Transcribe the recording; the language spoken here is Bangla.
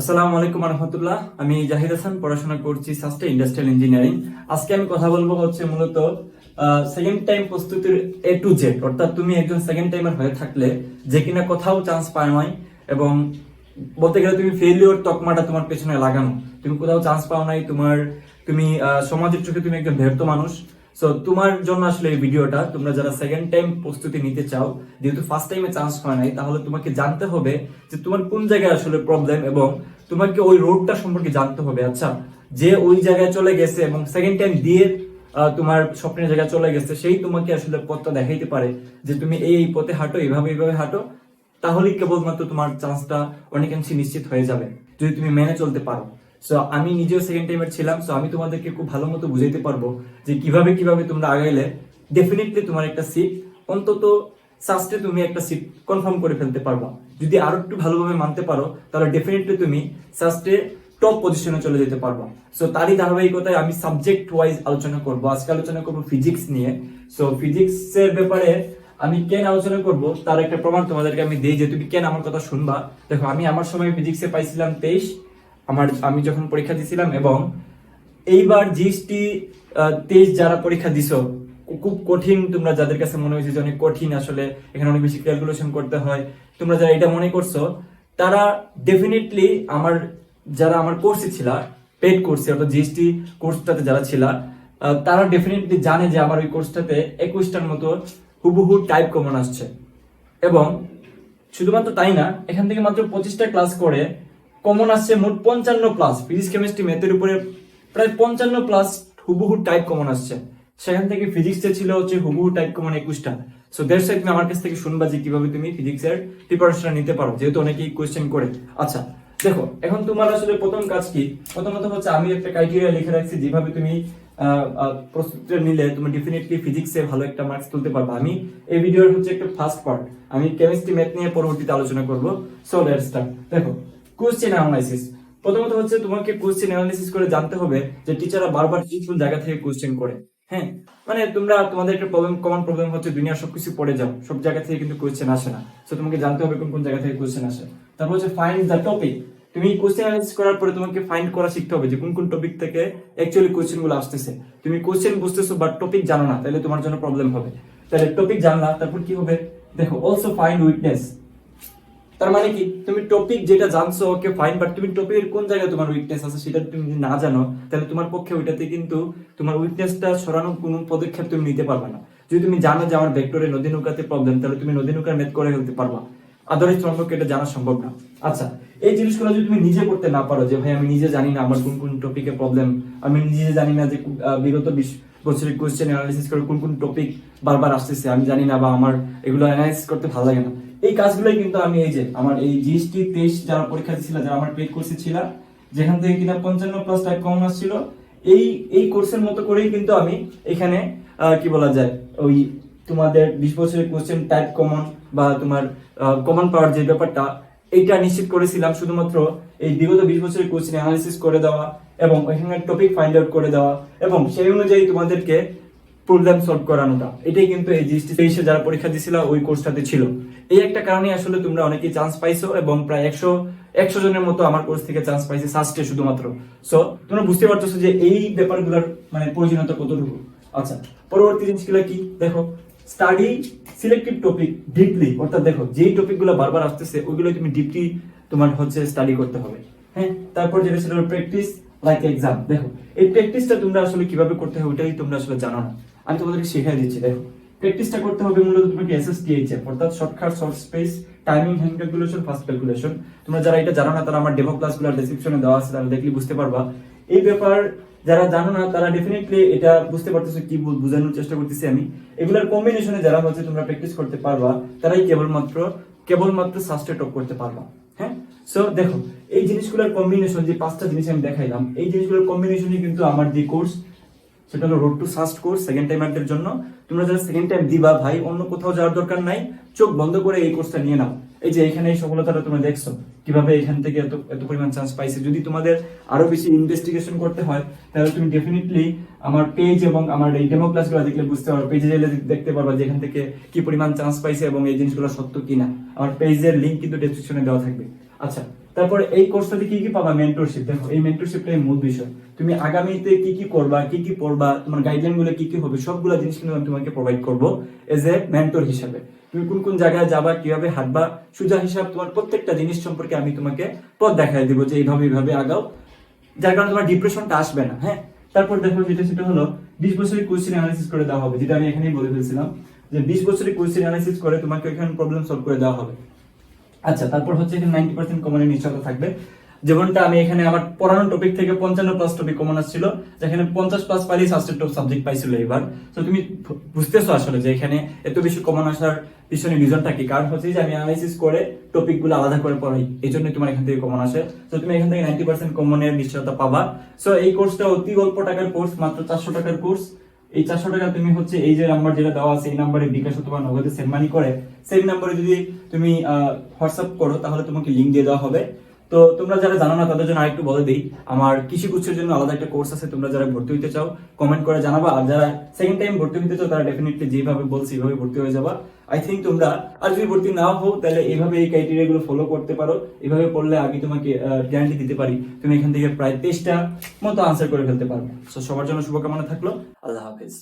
আসসালামু আলাইকুম রহমতুল্লাহ আমি জাহিদ হাসান, পড়াশোনা করছি সাস্টে ইন্ডাস্ট্রিয়াল ইঞ্জিনিয়ারিং আজকে আমি কথা বলব হচ্ছে মূলত সেকেন্ড টাইম প্রস্তুতির এ টু জেড অর্থাৎ তুমি একজন সেকেন্ড টাইমার হয়ে থাকলে যে কিনা কোথাও চান্স পায় নাই এবং বলতে গেলে তুমি ফেলিওর তকমাটা তোমার পেছনে লাগানো। তুমি কোথাও চান্স পাও নাই, তোমার, তুমি সমাজের চোখে তুমি একজন ব্যর্থ মানুষ। সো তোমার জন্য আসলে এই ভিডিওটা, তোমরা যারা সেকেন্ড টাইম প্রস্তুতি নিতে চাও, যেহেতু ফার্স্ট টাইমে চান্স হয় নাই, তাহলে তোমাকে জানতে হবে যে তোমার কোন জায়গায় আসলে প্রবলেম এবং তোমাকে ওই রোডটা সম্পর্কে জানতে হবে। আচ্ছা যে ওই জায়গায় চলে গেছে এবং সেকেন্ড টাইম দিয়ে তোমার স্বপ্নের জায়গায় চলে গেছে, সেই তোমাকে আসলে পথটা দেখাইতে পারে যে তুমি এই এই পথে হাঁটো, এইভাবে এইভাবে হাঁটো, তাহলেই কেবলমাত্র তোমার চান্সটা অনেকাংশে নিশ্চিত হয়ে যাবে, যদি তুমি মেনে চলতে পারো। সো আমি নিজেও সেকেন্ড টাইমের ছিলাম সো আমি তোমাদেরকে খুব ভালো মতো বুঝাইতে পারব যে কীভাবে কীভাবে তোমরা আগাইলে ডেফিনেটলি তোমার একটা সিট অন্তত সাস্টে তুমি একটা সিট কনফার্ম করে ফেলতে পারবা। যদি আরও একটু ভালোভাবে মানতে পারো, তাহলে ডেফিনেটলি তুমি সাস্টে টপ পজিশনে চলে যেতে পারবা। সো তারই ধারাবাহিকতায় আমি সাবজেক্ট ওয়াইজ আলোচনা করব। আজকে আলোচনা করব ফিজিক্স নিয়ে। সো ফিজিক্সের ব্যাপারে আমি কেন আলোচনা করব, তার একটা প্রমাণ তোমাদেরকে আমি দিই যে তুমি কেন আমার কথা শুনবা। দেখো, আমি আমার সময় ফিজিক্সে পাইছিলাম তেইশ আমার, আমি যখন পরীক্ষা দিছিলাম এবং এইবার জিএসটি তেইশ যারা পরীক্ষা দিছো খুব কঠিন তোমরা যাদের কাছে মনে হয়েছে যে অনেক কঠিন আসলে এখানে অনেক বেশি ক্যালকুলেশন করতে হয়, তোমরা যারা এটা মনে করছ, তারা ডেফিনেটলি আমার যারা আমার কোর্সে ছিল পেড কোর্সে অর্থাৎ জিএসটি কোর্সটাতে যারা ছিল তারা ডেফিনেটলি জানে যে আমার ওই কোর্সটাতে একুশটার মতো হুবহু টাইপ কমন আসছে। এবং শুধুমাত্র তাই না, এখান থেকে মাত্র পঁচিশটা ক্লাস করে কমন আসছে মোট পঞ্চান্ন প্লাস ফিজিক্স কেমিস্ট্রি ম্যাথের উপরে প্রায় পঞ্চান্ন প্লাস হুবহু টাইপ কমন আসছে। সেখান থেকে ফিজিক্সে ছিল হচ্ছে হুবহু টাইপ কমন একুশটা। সো দেড় সাইড তুমি আমার কাছ থেকে শুনবা যে কীভাবে তুমি ফিজিক্সের প্রিপারেশন নিতে পারো, যেহেতু অনেকেই কোয়েশ্চেন করে। আচ্ছা দেখো, এখন তোমার আসলে প্রথম কাজ কি? প্রথমত হচ্ছে আমি একটা ক্রাইটেরিয়া লিখে রাখছি, যেভাবে তুমি প্রস্তুতিটা নিলে তুমি ডেফিনেটলি ফিজিক্সে ভালো একটা মার্কস তুলতে পারবে। আমি এই ভিডিওর হচ্ছে একটা ফার্স্ট পার্ট আমি কেমিস্ট্রি ম্যাথ নিয়ে পরবর্তীতে আলোচনা করব। সো লেটস স্টার্ট দেখো কোশ্চেন অ্যানালাইসিস প্রথমত হচ্ছে তোমাকে কোশ্চেন অ্যানালাইসিস করে জানতে হবে যে টিচাররা বারবার কোন জায়গা থেকে কোশ্চেন করে। হ্যাঁ? মানে তোমরা তোমাদের একটা প্রবলেম কমন প্রবলেম হচ্ছে দুনিয়ার সবকিছু পড়ে যাও। সব জায়গা থেকে কিন্তু কোশ্চেন আসে না। সো তোমাকে জানতে হবে কোন কোন জায়গা থেকে কোশ্চেন আসে। তারপর হচ্ছে ফাইন্ড দ্য টপিক তুমি কোশ্চেন অ্যানালাইসিস করার পরে তোমাকে ফাইন্ড করা শিখতে হবে যে কোন কোন টপিক থেকে অ্যাকচুয়ালি কোশ্চেনগুলো আসতেছে। তুমি কোশ্চেন বুঝতেছো বাট টপিক জানো না, তাহলে তোমার জন্য প্রবলেম হবে। তাহলে টপিক জানলা, তারপর কি হবে? দেখো অলসো ফাইন্ড উইকনেস তার মানে কি? তুমি টপিক যেটা জানছো ওকে ফাইন বাট তুমি টপিকের কোন জায়গায় তোমার উইকনেস আছে সেটা তুমি যদি না জানো, তাহলে তোমার পক্ষে ওইটাতে কিন্তু তোমার উইকনেসটা সরানোর কোনো পদক্ষেপ তুমি নিতে পারবে না। যদি তুমি জানো যে আমার ভেক্টরে নদী নৌকাতে প্রবলেম তাহলে তুমি নদী নৌকার মেথ করে ফেলতে পারবা। আদারওয়াইজ তোমার পক্ষে এটা জানা সম্ভব না। আচ্ছা এই জিনিসগুলো যদি তুমি নিজে করতে না পারো যে, ভাই, আমি নিজে জানি না আমার কোন কোন টপিকে প্রবলেম আমি নিজে জানি না যে বিগত বিশ বছরের কোশ্চেন অ্যানালিসিস করে কোন কোন টপিক বারবার আসতেছে, আমি জানি না বা আমার এগুলো অ্যানালাইসিস করতে ভালো লাগে না। এই কাজগুলোই কিন্তু আমি এই যে আমার এই জিএসটি তেইশ যারা পরীক্ষা দিচ্ছিল যারা আমার পেড কোর্সে ছিল, যেখান থেকে কিনা পঞ্চান্ন প্লাস টাইপ কমন আসছিল এই এই কোর্সের মতো করেই কিন্তু আমি এখানে কি বলা যায়, ওই তোমাদের বিশ বছরের কোশ্চেন টাইপ কমন বা তোমার কমন পাওয়ার যে ব্যাপারটা এইটা নিশ্চিত করেছিলাম শুধুমাত্র এই বিগত বিশ বছরের কোশ্চেন অ্যানালিসিস করে দেওয়া এবং ওইখানে টপিক ফাইন্ড আউট করে দেওয়া এবং সেই অনুযায়ী তোমাদেরকে প্রবলেম সলভ করানোটা। এটাই কিন্তু এই জিএসটি তেইশে যারা পরীক্ষা দিছিল ওই কোর্সটাতে ছিল। এই একটা কারণে আসলে তোমরা অনেকেই চান্স পাইছো এবং প্রায় একশো একশো জনের মতো আমার কোর্স থেকে চান্স পাইছে সাস্টে শুধুমাত্র। সো তোমরা বুঝতে পারতেছো যে এই ব্যাপারগুলোর মানে প্রয়োজনীয়তা কতটুকু। আচ্ছা পরবর্তী জিনিসগুলো কি? দেখো স্টাডি সিলেক্টিভ টপিক ডিপলি অর্থাৎ দেখো, যেই টপিকগুলো বারবার আসতেছে, ওইগুলো তুমি ডিপলি তোমার হচ্ছে স্টাডি করতে হবে। হ্যাঁ? তারপর যেটা সেটা প্র্যাকটিস লাইক এক্সাম দেখো, এই প্র্যাকটিসটা তোমরা আসলে কীভাবে করতে হবে ওটাই তোমরা আসলে জানো না। আমি তোমাদেরকে শেখাই দিচ্ছি, দেখো। প্র্যাকটিসটা করতে হবে মূলত তোমাকে এসএসটিএইচএফ অর্থাৎ shortcut short space timing hand calculation fast calculation তোমরা যারা এটা জানো না, তারা আমার ডেমো ক্লাসগুলো ডেসক্রিপশনে দেওয়া আছে তারা দেখলে বুঝতে পারবা। এই ব্যাপার যারা জানো না, তারা ডেফিনেটলি এটা বুঝতে পারতেছো কি বোঝানোর চেষ্টা করতেছি আমি। এগুলোর কম্বিনেশনে যারা হচ্ছে তোমরা প্র্যাকটিস করতে পারবা, তারাই কেবলমাত্র কেবলমাত্র সাস্টে টপ করতে পারবা হ্যাঁ? সো দেখো, এই জিনিসগুলোর কম্বিনেশন যে পাঁচটা জিনিস আমি দেখাইলাম, এই জিনিসগুলোর কম্বিনেশনই কিন্তু আমার যে কোর্স সেটা হলো road to SUST course second টাইমারদের জন্য। তোমরা যারা সেকেন্ড টাইম দিবা ভাই, অন্য কোথাও যাওয়ার দরকার নাই, চোখ বন্ধ করে এই কোর্সটা নিয়ে নাও। এই যে এখানে এই সফলতাটা তোমরা দেখছ, কীভাবে এখান থেকে এত এত পরিমাণ চান্স পাইছে। যদি তোমাদের আরও বেশি ইনভেস্টিগেশন করতে হয়, তাহলে তুমি ডেফিনেটলি আমার পেজ এবং আমার এই ডেমো ক্লাসগুলো দেখলে বুঝতে পারবে পেজে গেলে দেখতে পারবা যে এখান থেকে কি পরিমাণ চান্স পাইছে এবং এই জিনিসগুলো সত্য কিনা। আমার পেজের লিঙ্ক কিন্তু ডেসক্রিপশনে দেওয়া থাকবে। আচ্ছা তারপর এই কোর্সটাতে কি কি পাবা? মেন্টরশিপ দেখো, এই মেন্টরশিপটাই মূল বিষয়। তুমি আগামীতে কি কি করবা, কি কি পড়বা, তোমার গাইডলাইনগুলো কি কি হবে, সবগুলো জিনিস কিন্তু আমি তোমাকে প্রোভাইড করব এজ এ মেন্টর হিসাবে। তুমি কোন কোন জায়গায় যাবা, কীভাবে হাঁটবা, সুজা হিসাব তোমার প্রত্যেকটা জিনিস সম্পর্কে আমি তোমাকে পথ দেখাই দিব যে এইভাবে এইভাবে আগাও। যার কারণে তোমার ডিপ্রেশনটা আসবে না হ্যাঁ? তারপর দেখো যেটা, সেটা হলো বিশ বছরের কোয়েশ্চেন অ্যানালিসিস করে দেওয়া হবে, যেটা আমি এখানেই বলে ফেলছিলাম যে বিশ বছরের কোয়েশ্চেন অ্যানালিসিস করে তোমাকে এখানে প্রবলেম সলভ করে দেওয়া হবে। আচ্ছা তারপর হচ্ছে এখানে নাইনটি পার্সেন্ট কমনের নিশ্চয়তা থাকবে। যেমনটা আমি এখানে আমার পড়ানো টপিক থেকে পঞ্চান্ন প্লাস টপিক কমন আসছিল, যেখানে পঞ্চাশ প্লাস পাইলেই সাবজেক্ট অফ সাবজেক্ট পাইছিল এবার তো তুমি বুঝতেছো আসলে যে এখানে এত বেশি কমন আসার পিছনে রিজনটা কি? কারণ হচ্ছে যে আমি অ্যানালাইসিস করে টপিকগুলো আলাদা করে পড়াই, এই জন্য তোমার এখান থেকে কমন আসে। তো তুমি এখান থেকে নাইনটি পার্সেন্ট কমনের নিশ্চয়তা পাবা। সো এই কোর্সটা অতি অল্প টাকার কোর্স মাত্র চারশো টাকার কোর্স এই চারশো টাকা তুমি হচ্ছে এই যে নাম্বার যেটা দেওয়া আছে, এই নাম্বারে বিকাশ অথবা নগদে সেন্ড মানি করে। সেই নাম্বারে যদি তুমি হোয়াটসঅ্যাপ করো, তাহলে তোমাকে লিঙ্ক দিয়ে দেওয়া হবে। তো তোমরা যারা জানো না, তাদের জন্য আরেকটু বলে দিই, আমার কৃষি গুচ্ছের জন্য আলাদা একটা কোর্স আছে, তোমরা যারা ভর্তি হতে চাও কমেন্ট করে জানাবা। আর যারা সেকেন্ড টাইম ভর্তি হতে চাও, তারা ডেফিনেটলি যেভাবে বলছি এইভাবে ভর্তি হয়ে যাবা। আই থিঙ্ক তোমরা আর যদি ভর্তি না হও, তাহলে এইভাবে এই ক্রাইটেরিয়া গুলো ফলো করতে পারো। এভাবে পড়লে আমি তোমাকে গ্যারান্টি দিতে পারি, তুমি এখান থেকে প্রায় তেইশটা মতো আনসার করে ফেলতে পারবে। তো সবার জন্য শুভকামনা থাকল। আল্লাহ হাফিজ।